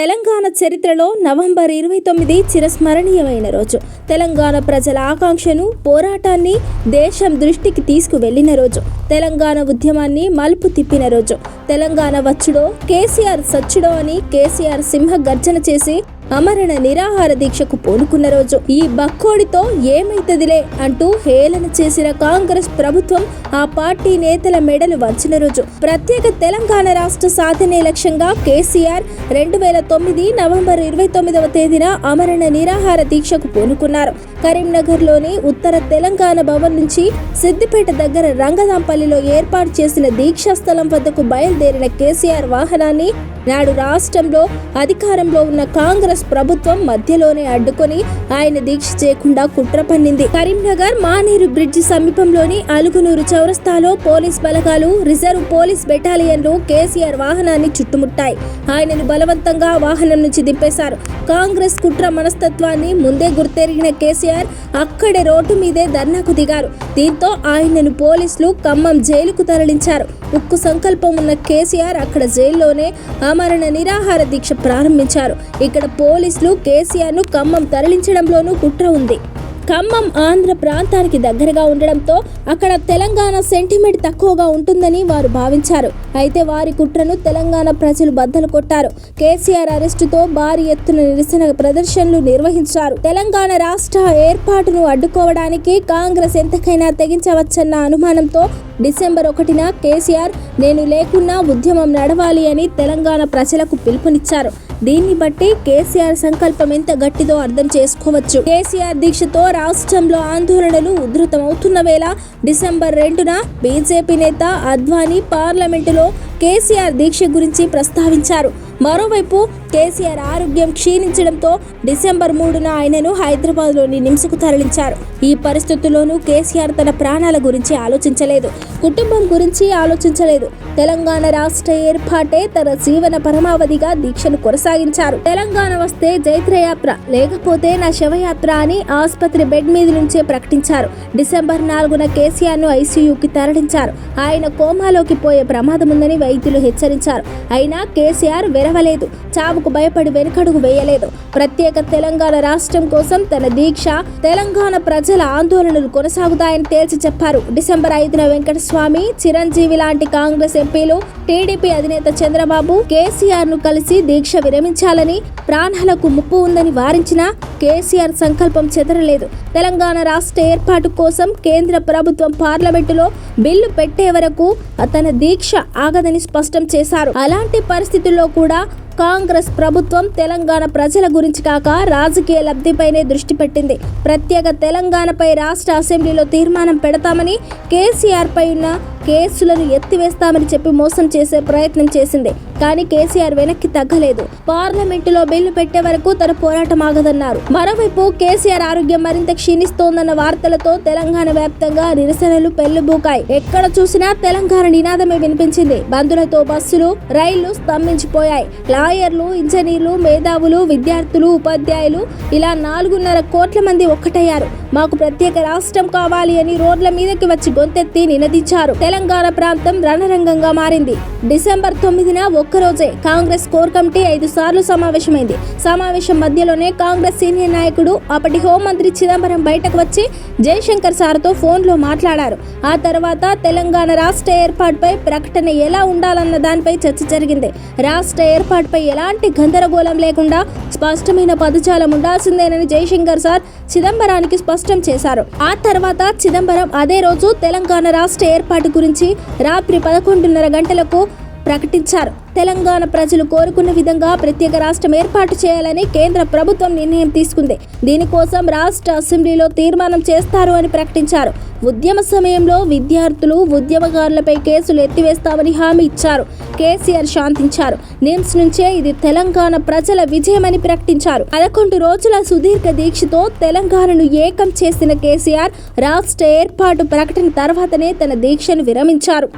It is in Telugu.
తెలంగాణ చరిత్రలో నవంబర్ ఇరవై తొమ్మిది చిరస్మరణీయమైన రోజు. తెలంగాణ ప్రజల ఆకాంక్షను పోరాటాన్ని దేశం దృష్టికి తీసుకువెళ్ళిన రోజు. తెలంగాణ ఉద్యమాన్ని మలుపు తిప్పిన రోజు. తెలంగాణ వచ్చుడో కేసీఆర్ సచ్చుడో అని కేసీఆర్ సింహ గర్జన చేసి అమరణ నిరాహార దీక్షకు పూనుకున్న రోజు ఈ బక్కోడితో ఏమైతదిలే అంటూ హేళన చేసిన కాంగ్రెస్ ప్రభుత్వం ఆ పార్టీ నేతల మెడలు వంచిన రోజు. ప్రత్యేక తెలంగాణ రాష్ట్ర సాధనే లక్ష్యంగా కేసీఆర్ రెండు వేల తొమ్మిది నవంబర్ ఇరవై తొమ్మిదవ తేదీన అమరణ నిరాహార దీక్షకు పూనుకున్నారు. కరీంనగర్లోని ఉత్తర తెలంగాణ భవన్ నుంచి సిద్దిపేట దగ్గర రంగదాంపల్లిలో ఏర్పాటు చేసిన దీక్షా స్థలం వద్దకు బయలుదేరిన కేసీఆర్ వాహనాన్ని నాడు రాష్ట్రంలో అధికారంలో ఉన్న కాంగ్రెస్ ప్రభుత్వం మధ్యలోనే అడ్డుకొని ఆయన దీక్ష చేయకుండా కుట్ర పన్నింది. కరీంనగర్ మానేరు బ్రిడ్జి సమీపంలోని అలుగునూరు చౌరస్తాలో పోలీస్ బలగాలు రిజర్వ్ పోలీస్ బెటాలియన్లు కేసీఆర్ వాహనాన్ని చుట్టుముట్టాయి. ఆయనను బలవంతంగా వాహనం నుంచి దింపేశారు. కాంగ్రెస్ కుట్ర మనస్తత్వాన్ని ముందే గుర్తెరిగిన కేసీఆర్ అక్కడే రోడ్డు మీదే ధర్నాకు దిగారు. దీంతో ఆయనను పోలీసులు ఖమ్మం జైలుకు తరలించారు. ఉక్కు సంకల్పం ఉన్న కేసీఆర్ అక్కడ జైల్లోనే ఆమరణ నిరాహార దీక్ష ప్రారంభించారు. ఇక్కడ పోలీసులు కేసీఆర్ను ఖమ్మం తరలించడంలోనూ కుట్ర ఉంది. ఖమ్మం ఆంధ్ర ప్రాంతానికి దగ్గరగా ఉండడంతో అక్కడ తెలంగాణ సెంటిమెంట్ తక్కువగా ఉంటుందని వారు భావించారు. అయితే వారి కుట్రను తెలంగాణ ప్రజలు బద్దలు కొట్టారు. కేసీఆర్ అరెస్టుతో భారీ ఎత్తున నిరసన ప్రదర్శనలు నిర్వహించారు. తెలంగాణ రాష్ట్ర ఏర్పాటును అడ్డుకోవడానికి కాంగ్రెస్ ఎంతకైనా తెగించవచ్చన్న అనుమానంతో డిసెంబర్ ఒకటిన కేసీఆర్ నేను లేకున్నా ఉద్యమం నడవాలి అని తెలంగాణ ప్రజలకు పిలుపునిచ్చారు. దీన్ని బట్టి కేసీఆర్ సంకల్పం ఎంత గట్టిదో అర్థం చేసుకోవచ్చు. కేసీఆర్ దీక్షతో రాష్ట్రంలో ఆందోళనలు ఉధృతమవుతున్న వేళ డిసెంబర్ రెండున బీజేపీ నేత అద్వానీ పార్లమెంటులో కేసీఆర్ దీక్ష గురించి ప్రస్తావించారు. మరోవైపు కేసీఆర్ ఆరోగ్యం క్షీణించడంతో డిసెంబర్ మూడున ఆయనను హైదరాబాద్లోని నిమ్స్కు తరలించారు. ఈ పరిస్థితుల్లోనూ కేసీఆర్ తన ప్రాణాల గురించి ఆలోచించలేదు. కుటుంబం గురించి ఆలోచించలేదు. తెలంగాణ రాష్ట్ర ఏర్పాటే తన జీవన పరమావధిగా దీక్షను కొనసాగించారు. తెలంగాణ వస్తే జైత్రయాత్ర లేకపోతే నా శవయాత్ర అని ఆసుపత్రి బెడ్ మీద నుంచే ప్రకటించారు. డిసెంబర్ నాలుగున కేసీఆర్ను ఐసీయూకి తరలించారు. ఆయన కోమాలోకి పోయే ప్రమాదం ఉందని వైద్యులు హెచ్చరించారు. అయినా కేసీఆర్ వెరవలేదు. చావుకు భయపడి వెనుకడుగు వేయలేదు. ప్రత్యేక తెలంగాణ రాష్ట్రం కోసం తన దీక్ష తెలంగాణ ప్రజల ఆందోళనలు కొనసాగుతాయని తేల్చి చెప్పారు. డిసెంబర్ ఐదున వెంకటస్వామి చిరంజీవి లాంటి కాంగ్రెస్ ఎంపీలు టీడీపీ అధినేత చంద్రబాబు కేసీఆర్ను కలిసి దీక్ష విరమించాలని ప్రాణాలకు ముప్పు ఉందని వారించినా కేసీఆర్ సంకల్పం చెదరలేదు. తెలంగాణ రాష్ట్ర ఏర్పాటు కోసం కేంద్ర ప్రభుత్వం పార్లమెంటులో బిల్లు పెట్టే వరకు తన దీక్ష ఆగదని స్పష్టం చేశారు. అలాంటి పరిస్థితుల్లో కూడా కాంగ్రెస్ ప్రభుత్వం తెలంగాణ ప్రజల గురించి కాక రాజకీయ లబ్ధిపైనే దృష్టి పెట్టింది. ప్రత్యేక తెలంగాణపై రాష్ట్ర అసెంబ్లీలో తీర్మానం పెడతామని కేసీఆర్ పై ఉన్న కేసులను ఎత్తివేస్తామని చెప్పి మోసం చేసే ప్రయత్నం చేసింది. కానీ కేసీఆర్ వెనక్కి తగ్గలేదు. పార్లమెంటులో బిల్లు పెట్టే వరకు తన పోరాటం ఆగదన్నారు. మరోవైపు కేసీఆర్ ఆరోగ్యం మరింత క్షీణిస్తోందన్న వార్తలతో తెలంగాణ వ్యాప్తంగా నిరసనలు పెళ్ళిబూకాయి ఎక్కడ చూసినా తెలంగాణ నినాదమే వినిపించింది. బంధులతో బస్సులు రైళ్ళు స్తంభించిపోయాయి. లాయర్లు ఇంజనీర్లు మేధావులు విద్యార్థులు ఉపాధ్యాయులు ఇలా నాలుగున్నర కోట్ల మంది ఒక్కటయ్యారు. మాకు ప్రత్యేక రాష్ట్రం కావాలి అని రోడ్ల మీదకి వచ్చి గొంతెత్తి నినదించారు. తెలంగాణ తెలంగాణ ప్రాంతం రణరంగంగా మారింది. డిసెంబర్ తొమ్మిదిన ఒక్కరోజే కాంగ్రెస్ కోర్ కమిటీ ఐదు సార్లు సమావేశమైంది. సమావేశం మధ్యలోనే కాంగ్రెస్ సీనియర్ నాయకుడు అప్పటి హోంమంత్రి చిదంబరం బయటకు వచ్చి జయశంకర్ సార్తో ఫోన్లో మాట్లాడారు. ఆ తర్వాత తెలంగాణ రాష్ట్ర ఏర్పాటుపై ప్రకటన ఎలా ఉండాలన్న దానిపై చర్చ జరిగింది. రాష్ట్ర ఏర్పాటుపై ఎలాంటి గందరగోళం లేకుండా స్పష్టమైన పదజాలం ఉండాల్సిందేనని జయశంకర్ సార్ చిదంబరానికి స్పష్టం చేశారు. ఆ తర్వాత చిదంబరం అదే రోజు తెలంగాణ రాష్ట్ర ఏర్పాటు గురించి రాత్రి పదకొండున్నర గంటలకు ప్రకటించారు. తెలంగాణ ప్రజలు కోరుకున్న విధంగా ప్రత్యేక రాష్ట్రం ఏర్పాటు చేయాలని కేంద్ర ప్రభుత్వం నిర్ణయం తీసుకుంది. దీనికోసం రాష్ట్ర అసెంబ్లీలో తీర్మానం చేస్తారు అని ప్రకటించారు. ఉద్యమ సమయంలో విద్యార్థులు ఉద్యమకారులపై కేసులు ఎత్తివేస్తామని హామీ ఇచ్చారు. కేసీఆర్ శాంతించారు. నిమ్స్ నుంచే ఇది తెలంగాణ ప్రజల విజయమని ప్రకటించారు. పదకొండు రోజుల సుదీర్ఘ దీక్షతో తెలంగాణను ఏకం చేసిన కేసీఆర్ రాష్ట్ర ఏర్పాటు ప్రకటన తర్వాతనే తన దీక్షను విరమించారు.